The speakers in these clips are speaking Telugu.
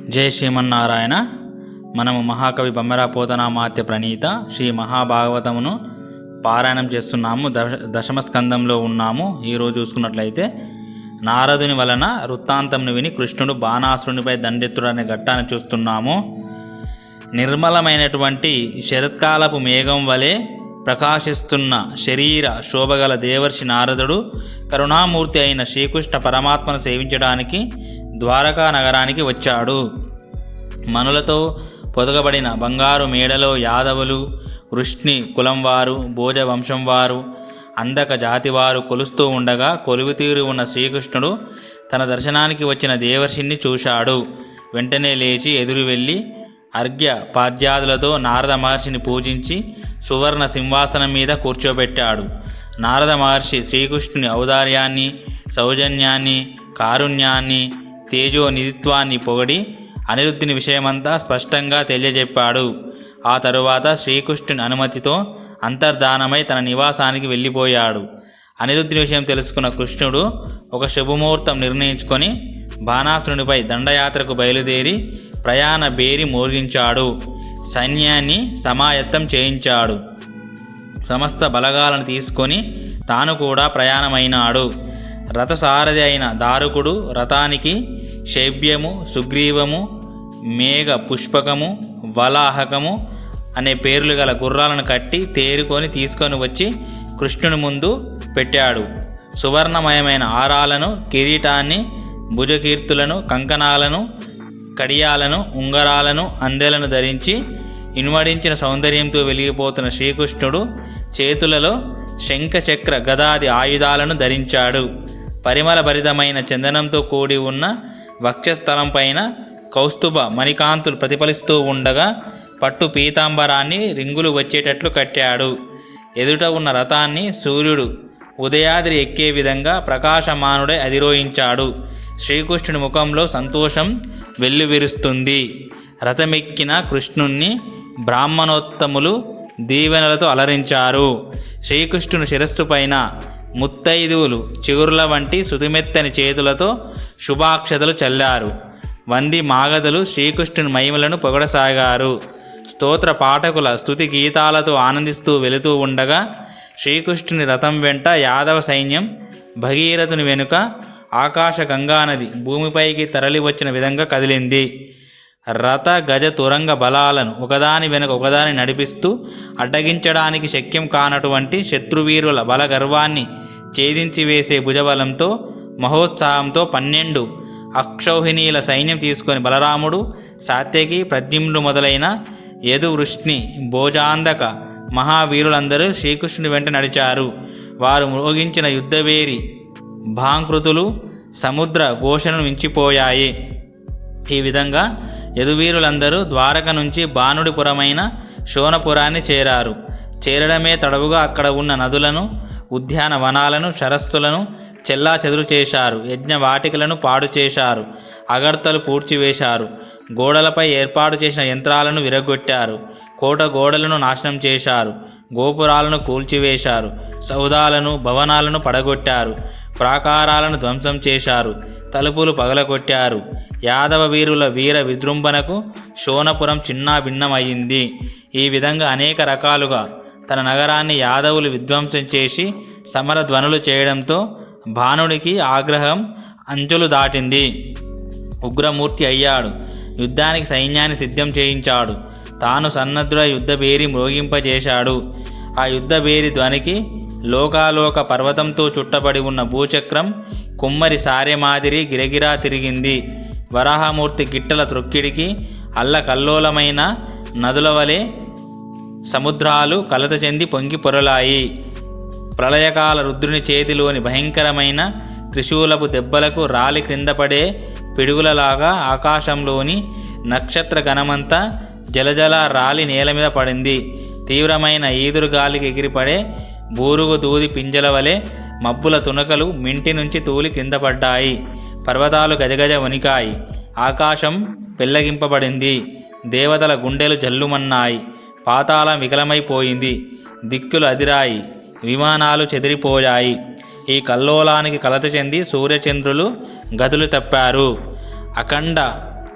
జై శ్రీమన్నారాయణ. మనము మహాకవి బమ్మెర పోతనామాత్య ప్రణీత శ్రీ మహాభాగవతమును పారాయణం చేస్తున్నాము. దశ దశమ స్కందంలో ఉన్నాము ఈరోజు చూసుకున్నట్లయితే నారదుని వలన వృత్తాంతంను విని కృష్ణుడు బాణాసురునిపై దండెత్తుడనే ఘట్టాన్ని చూస్తున్నాము. నిర్మలమైనటువంటి శరత్కాలపు మేఘం వలె ప్రకాశిస్తున్న శరీర శోభగల దేవర్షి నారదుడు కరుణామూర్తి అయిన శ్రీకృష్ణ పరమాత్మను సేవించడానికి ద్వారకా నగరానికి వచ్చాడు. మనులతో పొదగబడిన బంగారు మేడలో యాదవులు వృష్ణి కులం వారు భోజ వంశం వారు అందక జాతివారు కొలుస్తూ ఉండగా కొలువుతీరు ఉన్న శ్రీకృష్ణుడు తన దర్శనానికి వచ్చిన దేవర్షిని చూశాడు. వెంటనే లేచి ఎదురు వెళ్ళి అర్ఘ్య పాద్యాదులతో నారద మహర్షిని పూజించి సువర్ణ సింహాసనం మీద కూర్చోబెట్టాడు. నారద మహర్షి శ్రీకృష్ణుని ఔదార్యాన్ని సౌజన్యాన్ని కారుణ్యాన్ని తేజో నిధిత్వాన్ని పొగడి అనిరుద్ధుని విషయమంతా స్పష్టంగా తెలియజెప్పాడు. ఆ తరువాత శ్రీకృష్ణుని అనుమతితో అంతర్ధానమై తన నివాసానికి వెళ్ళిపోయాడు. అనిరుద్ధుని విషయం తెలుసుకున్న కృష్ణుడు ఒక శుభముహూర్తం నిర్ణయించుకొని బాణాసురునిపై దండయాత్రకు బయలుదేరి ప్రయాణ బేరి మోగించాడు సైన్యాన్ని సమాయత్తం చేయించాడు. సమస్త బలగాలను తీసుకొని తాను కూడా ప్రయాణమైనాడు. రథసారథి అయిన దారుకుడు రథానికి శైబ్యము సుగ్రీవము మేఘ పుష్పకము వలాహకము అనే పేర్లు గల గుర్రాలను కట్టి తేరుకొని తీసుకొని వచ్చి కృష్ణుని ముందు పెట్టాడు. సువర్ణమయమైన ఆరాలను కిరీటాన్ని భుజకీర్తులను కంకణాలను కడియాలను ఉంగరాలను అందెలను ధరించి ఇనుమడించిన సౌందర్యంతో వెలిగిపోతున్న శ్రీకృష్ణుడు చేతులలో శంఖచక్ర గదాది ఆయుధాలను ధరించాడు. పరిమళ భరితమైన చందనంతో కూడి ఉన్న వక్షస్థలం పైన కౌస్తుభ మణికాంతులు ప్రతిఫలిస్తూ ఉండగా పట్టు పీతాంబరాన్ని రింగులు వచ్చేటట్లు కట్టాడు. ఎదుట ఉన్న రథాన్ని సూర్యుడు ఉదయాద్రి ఎక్కే విధంగా ప్రకాశమానుడై అధిరోహించాడు. శ్రీకృష్ణుని ముఖంలో సంతోషం వెల్లువిరుస్తుంది. రథమెక్కిన కృష్ణుణ్ణి బ్రాహ్మణోత్తములు దీవెనలతో అలరించారు. శ్రీకృష్ణుని శిరస్సు పైన ముత్తైదువులు చిగురుల వంటి సుతిమెత్తని చేతులతో శుభాక్షతలు చల్లారు. వంది మాగధులు శ్రీకృష్ణుని మహిమలను పొగడసాగారు. స్తోత్ర పాఠకుల స్థుతి గీతాలతో ఆనందిస్తూ వెళుతూ ఉండగా శ్రీకృష్ణుని రథం వెంట యాదవ సైన్యం భగీరథుని వెనుక ఆకాశ గంగానది భూమిపైకి తరలి వచ్చిన విధంగా కదిలింది. రథ గజ తురంగ బలాలను ఒకదాని వెనుక ఒకదాని నడిపిస్తూ అడ్డగించడానికి శక్యం కానటువంటి శత్రువీరుల బలగర్వాన్ని ఛేదించి వేసే భుజబలంతో మహోత్సాహంతో పన్నెండు అక్షౌహిణీల సైన్యం తీసుకొని బలరాముడు సాత్యకి ప్రద్యుమ్నుడు మొదలైన యదువృష్ణి భోజాందక భోజాంధక మహావీరులందరూ శ్రీకృష్ణుడి వెంట నడిచారు. వారు మ్రోగించిన యుద్ధవేరి భాంకృతులు సముద్ర ఘోషను మించిపోయాయి. ఈ విధంగా యదువీరులందరూ ద్వారక నుంచి బాణుడిపురమైన శోనపురాన్ని చేరారు. చేరడమే తడవుగా అక్కడ ఉన్న నదులను ఉద్యానవనాలను సరస్సులను చెల్లా చెదురు చేశారు. యజ్ఞ వాటికలను పాడు చేశారు. అగర్తలు పూడ్చివేశారు. గోడలపై ఏర్పాటు చేసిన యంత్రాలను విరగొట్టారు కోట గోడలను నాశనం చేశారు. గోపురాలను కూల్చివేశారు. సౌదాలను భవనాలను పడగొట్టారు. ప్రాకారాలను ధ్వంసం చేశారు. తలుపులు పగలగొట్టారు. యాదవ వీరుల వీర విజృంభణకు శోనపురం చిన్నాభిన్నమయ్యింది ఈ విధంగా అనేక రకాలుగా తన నగరాన్ని యాదవులు విధ్వంసం చేసి సమరధ్వనులు చేయడంతో భానుడికి ఆగ్రహం అంచులు దాటింది. ఉగ్రమూర్తి అయ్యాడు. యుద్ధానికి సైన్యాన్ని సిద్ధం చేయించాడు. తాను సన్నద్ధుడ యుద్ధబేరి మ్రోగింపజేశాడు. ఆ యుద్ధబేరి ధ్వనికి లోకాలోక పర్వతంతో చుట్టబడి ఉన్న భూచక్రం కుమ్మరి సారె మాదిరి గిరగిరా తిరిగింది. వరాహమూర్తి గిట్టల త్రొక్కిడికి అల్లకల్లోలమైన నదుల వలె సముద్రాలు కలత చెంది పొంగి పొరలాయి. ప్రళయకాల రుద్రుని చేతిలోని భయంకరమైన త్రిశూలపు దెబ్బలకు రాలి క్రిందపడే పిడుగులలాగా ఆకాశంలోని నక్షత్ర గణమంతా జలజల రాలి నేల మీద పడింది. తీవ్రమైన ఈదురు గాలికి ఎగిరిపడే బూరుగు దూది పింజల వలె మబ్బుల తునకలు మింటి నుంచి తూలి కింద పడ్డాయి. పర్వతాలు గజగజ వణికాయి. ఆకాశం పెల్లగింపబడింది. దేవతల గుండెలు జల్లుమన్నాయి. పాతాళం వికలమైపోయింది. దిక్కులు అదిరాయి. విమానాలు చెదిరిపోయాయి. ఈ కల్లోలానికి కలత చెంది సూర్యచంద్రులు గదులు తప్పారు. అఖండ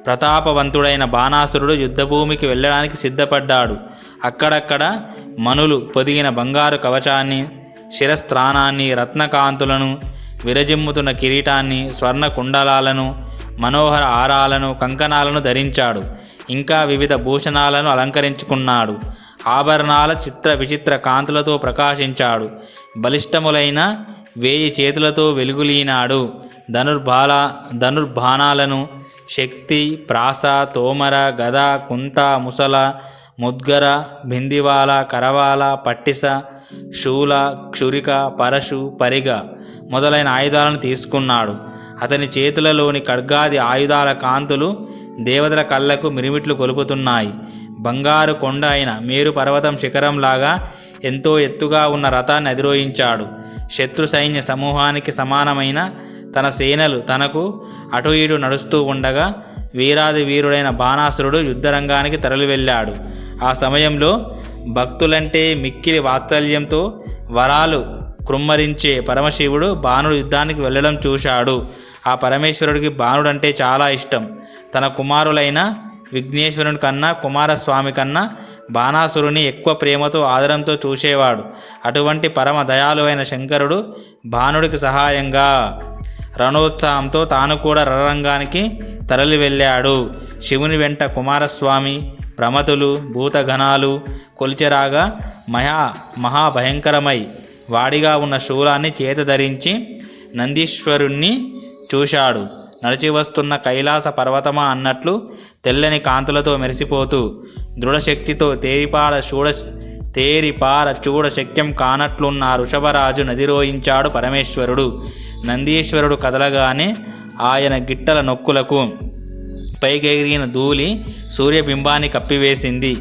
ప్రతాపవంతుడైన బాణాసురుడు యుద్ధభూమికి వెళ్ళడానికి సిద్ధపడ్డాడు. అక్కడక్కడ మనులు పొదిగిన బంగారు కవచాన్ని శిరస్త్రాణాన్ని రత్నకాంతులను విరజిమ్ముతున్న కిరీటాన్ని స్వర్ణ కుండలాలను మనోహర ఆరాలను కంకణాలను ధరించాడు. ఇంకా వివిధ భూషణాలను అలంకరించుకున్నాడు. ఆభరణాల చిత్ర విచిత్ర కాంతులతో ప్రకాశించాడు. బలిష్టములైన వేయి చేతులతో వెలుగులీనాడు. ధనుర్బాల ధనుర్బాణాలను శక్తి ప్రాస తోమర గద కుంత ముసల ముద్గర బిందివాల కరవాల పట్టిస శూల క్షురిక పరశు పరిగ మొదలైన ఆయుధాలను తీసుకున్నాడు. అతని చేతులలోని ఖడ్గాది ఆయుధాల కాంతులు దేవతల కళ్ళకు మిరిమిట్లు కొలుపుతున్నాయి. బంగారు కొండ అయిన మేరు పర్వతం శిఖరంలాగా ఎంతో ఎత్తుగా ఉన్న రథాన్ని అధిరోహించాడు. శత్రు సైన్య సమూహానికి సమానమైన తన సేనలు తనకు అటు ఇటు నడుస్తూ ఉండగా వీరాది వీరుడైన బాణాసురుడు యుద్ధరంగానికి తరలి వెళ్ళాడు ఆ సమయంలో భక్తులంటే మిక్కిలి వాత్సల్యంతో వరాలు కృమ్మరించే పరమశివుడు బాణుడు యుద్ధానికి వెళ్ళడం చూశాడు. ఆ పరమేశ్వరుడికి బాణుడంటే చాలా ఇష్టం. తన కుమారులైన విఘ్నేశ్వరుని కన్నా కుమారస్వామి కన్నా బాణాసురుని ఎక్కువ ప్రేమతో ఆదరంతో చూసేవాడు. అటువంటి పరమ దయాలువైన శంకరుడు బాణుడికి సహాయంగా రణోత్సాహంతో తాను కూడా రణరంగానికి తరలి వెళ్ళాడు. శివుని వెంట కుమారస్వామి ప్రమతులు భూతగణాలు కొలిచెరాగా మహా మహాభయంకరమై వాడిగా ఉన్న శూలాన్ని చేత ధరించి నందీశ్వరుణ్ణి చూశాడు. నడిచి వస్తున్న కైలాస పర్వతమా అన్నట్లు తెల్లని కాంతులతో మెరిసిపోతూ దృఢశక్తితో తేరిపార చూడ తేరిపార చూడ శక్యం కానట్లున్న ఋషభరాజు నదిరోయించాడు పరమేశ్వరుడు. నందీశ్వరుడు కదలగానే ఆయన గిట్టల నొక్కులకు పైకెగిరిగిన ధూళి సూర్యబింబాన్ని కప్పివేసింది.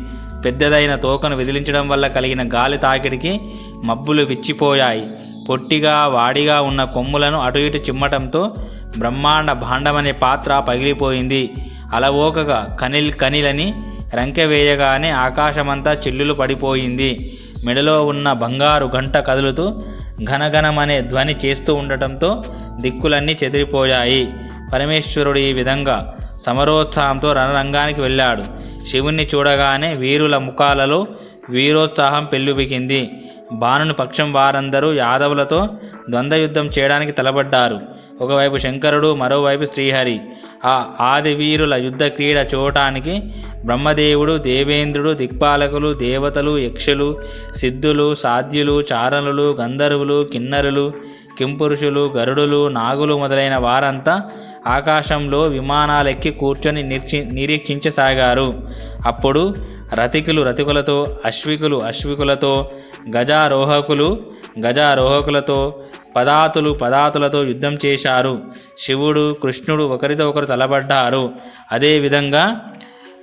పెద్దదైన తోకను విదిలించడం వల్ల కలిగిన గాలి తాకిడికి మబ్బులు విచ్చిపోయాయి. పొట్టిగా వాడిగా ఉన్న కొమ్ములను అటు ఇటు చిమ్మటంతో బ్రహ్మాండ భాండమనే పాత్ర పగిలిపోయింది. అలవోకగా కనిల్ కనిలని రంకె వేయగానే ఆకాశమంతా చిల్లులు పడిపోయింది. మెడలో ఉన్న బంగారు గంట కదులుతూ ఘనఘనమనే ధ్వని చేస్తూ ఉండటంతో దిక్కులన్నీ చెదిరిపోయాయి. పరమేశ్వరుడు ఈ విధంగా సమరోత్సాహంతో రణరంగానికి వెళ్ళాడు. శివుణ్ణి చూడగానే వీరుల ముఖాలలో వీరోత్సాహం పెళ్ళుబికింది బాణుని పక్షం వారందరూ యాదవులతో ద్వంద్వయుద్ధం చేయడానికి తలబడ్డారు ఒకవైపు శంకరుడు మరోవైపు శ్రీహరి. ఆ ఆదివీరుల యుద్ధ క్రీడ చూడటానికి బ్రహ్మదేవుడు దేవేంద్రుడు దిక్పాలకులు దేవతలు యక్షులు సిద్ధులు సాధ్యులు చారణులు గంధర్వులు కిన్నరులు కింపురుషులు గరుడులు నాగులు మొదలైన వారంతా ఆకాశంలో విమానాలెక్కి కూర్చొని నిరీక్షించసాగారు. అప్పుడు రతికులు రతికులతో అశ్వికులు అశ్వికులతో గజారోహకులు గజారోహకులతో పదాతులు పదాతులతో యుద్ధం చేశారు. శివుడు కృష్ణుడు ఒకరితో ఒకరు తలబడ్డారు అదేవిధంగా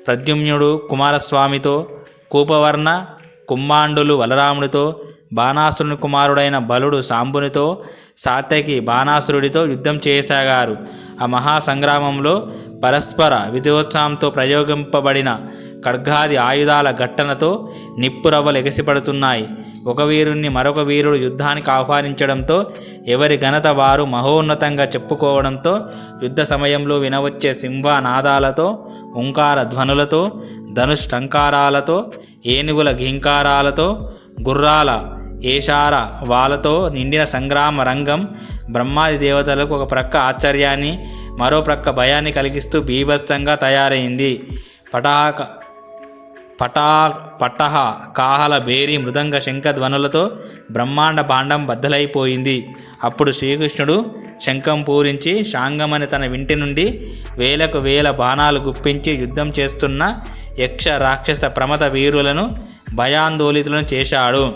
ప్రద్యుమ్నుడు కుమారస్వామితో కూపవర్ణ కుమ్మాండులు బలరాముడితో బాణాసురుని కుమారుడైన బలుడు సాంబునితో సాత్యకి బాణాసురుడితో యుద్ధం చేసాగారు ఆ మహాసంగ్రామంలో పరస్పర విజయోత్సాహంతో ప్రయోగింపబడిన ఖడ్గాది ఆయుధాల ఘట్టనతో నిప్పురవ్వలు ఎగసిపడుతున్నాయి. ఒక వీరుణ్ణి మరొక వీరుడు యుద్ధానికి ఆహ్వానించడంతో ఎవరి ఘనత వారు మహోన్నతంగా చెప్పుకోవడంతో యుద్ధ సమయంలో వినవచ్చే సింహనాదాలతో ఓంకార ధ్వనులతో ధనుష్టంకారాలతో ఏనుగుల ఘీంకారాలతో గుర్రాల ఏషార వాళ్ళతో నిండిన సంగ్రామ రంగం బ్రహ్మాది దేవతలకు ఒక ప్రక్క ఆశ్చర్యాన్ని మరో ప్రక్క భయాన్ని కలిగిస్తూ బీభత్సంగా తయారైంది. పటాక పటా పట్టహ కాహల బేరి మృదంగ శంఖ ధ్వనులతో బ్రహ్మాండ భాండం బద్దలైపోయింది. అప్పుడు శ్రీకృష్ణుడు శంఖం పూరించి శాంగమని తన వింటి నుండి వేలకు వేల బాణాలు గుప్పించి యుద్ధం చేస్తున్న యక్ష రాక్షస ప్రమత వీరులను భయాందోళితులను చేశాడు.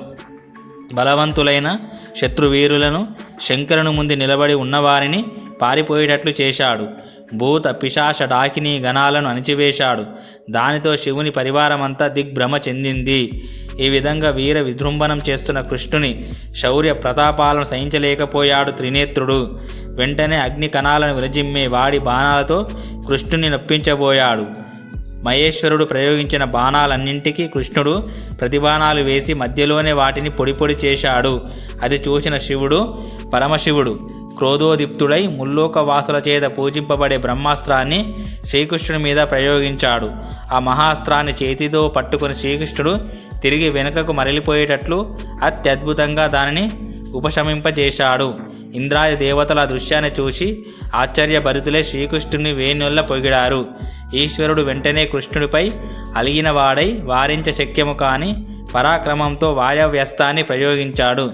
బలవంతులైన శత్రువీరులను శంకరుని ముందు నిలబడి ఉన్నవారిని పారిపోయేటట్లు చేశాడు. భూత పిశాచ డాకిని గణాలను అణిచివేశాడు. దానితో శివుని పరివారమంతా దిగ్భ్రమ చెందింది. ఈ విధంగా వీర విజృంభణం చేస్తున్న కృష్ణుని శౌర్య ప్రతాపాలను సహించలేకపోయాడు త్రినేత్రుడు. వెంటనే అగ్ని కణాలను విరజిమ్మే వాడి బాణాలతో కృష్ణుని నొప్పించబోయాడు. మహేశ్వరుడు ప్రయోగించిన బాణాలన్నింటికీ కృష్ణుడు ప్రతిబాణాలు వేసి మధ్యలోనే వాటిని పొడి పొడి చేశాడు. అది చూసిన శివుడు పరమశివుడు క్రోధోదీప్తుడై ముల్లోక వాసుల చేత పూజింపబడే బ్రహ్మాస్త్రాన్ని శ్రీకృష్ణుడి మీద ప్రయోగించాడు. ఆ మహాస్త్రాన్ని చేతితో పట్టుకుని శ్రీకృష్ణుడు తిరిగి వెనుకకు మరలిపోయేటట్లు అత్యద్భుతంగా దానిని ఉపశమింపజేశాడు. ఇంద్రాది దేవతల దృశ్యాన్ని చూసి ఆశ్చర్యభరితులే శ్రీకృష్ణుని వేణుల్ల పొగిడారు. ఈశ్వరుడు వెంటనే కృష్ణుడిపై అలిగిన వాడై వారించ శక్యము కాని పరాక్రమంతో వాయవ్యస్త్రాన్ని ప్రయోగించాడు.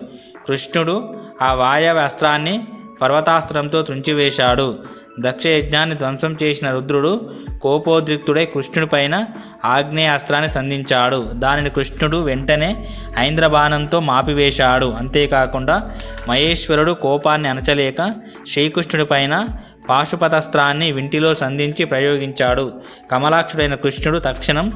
కృష్ణుడు ఆ వాయవ్యస్త్రాన్ని పర్వతాస్త్రంతో త్రుంచివేశాడు దక్షయజ్ఞాన్ని ధ్వంసం చేసిన రుద్రుడు కోపోద్రిక్తుడై కృష్ణుడిపైన ఆగ్నేయాస్త్రాన్ని సంధించాడు. దానిని కృష్ణుడు వెంటనే ఐంద్రబాణంతో మాపివేశాడు. అంతేకాకుండా మహేశ్వరుడు కోపాన్ని అణచలేక శ్రీకృష్ణుడిపైన పాశుపతస్త్రాన్ని వింటిలో సంధించి ప్రయోగించాడు. కమలాక్షుడైన కృష్ణుడు తక్షణం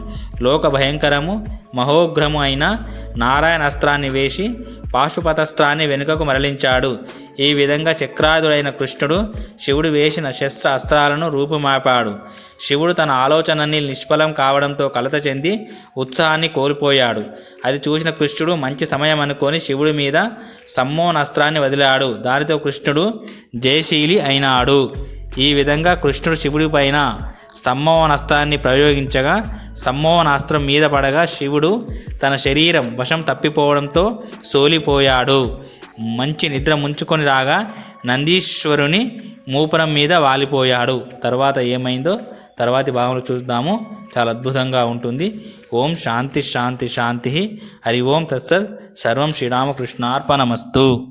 లోక భయంకరము మహోగ్రము అయిన నారాయణాస్త్రాన్ని వేసి పాశుపతస్త్రాన్ని వెనుకకు మరలించాడు. ఈ విధంగా చక్రాదుడైన కృష్ణుడు శివుడు వేసిన శస్త్ర అస్త్రాలను రూపుమాపాడు. శివుడు తన ఆలోచనని నిష్ఫలం కావడంతో కలత చెంది ఉత్సాహాన్ని కోల్పోయాడు. అది చూసిన కృష్ణుడు మంచి సమయం అనుకొని శివుడి మీద సమ్మోనస్త్రాన్ని వదిలాడు. దానితో కృష్ణుడు జయశీలి అయినాడు. ఈ విధంగా కృష్ణుడు శివుడి పైన సమ్మోహనస్త్రాన్ని ప్రయోగించగా సమ్మోహనాస్త్రం మీద పడగా శివుడు తన శరీరం వశం తప్పిపోవడంతో సోలిపోయాడు. మంచి నిద్ర ముంచుకొని రాగా నందీశ్వరుని మూపురం మీద వాలిపోయాడు. తర్వాత ఏమైందో తర్వాతి భాగంలో చూద్దాము. చాలా అద్భుతంగా ఉంటుంది. ఓం శాంతి శాంతి శాంతి. హరి ఓం తత్సత్. సర్వం శ్రీరామకృష్ణార్పణమస్తు.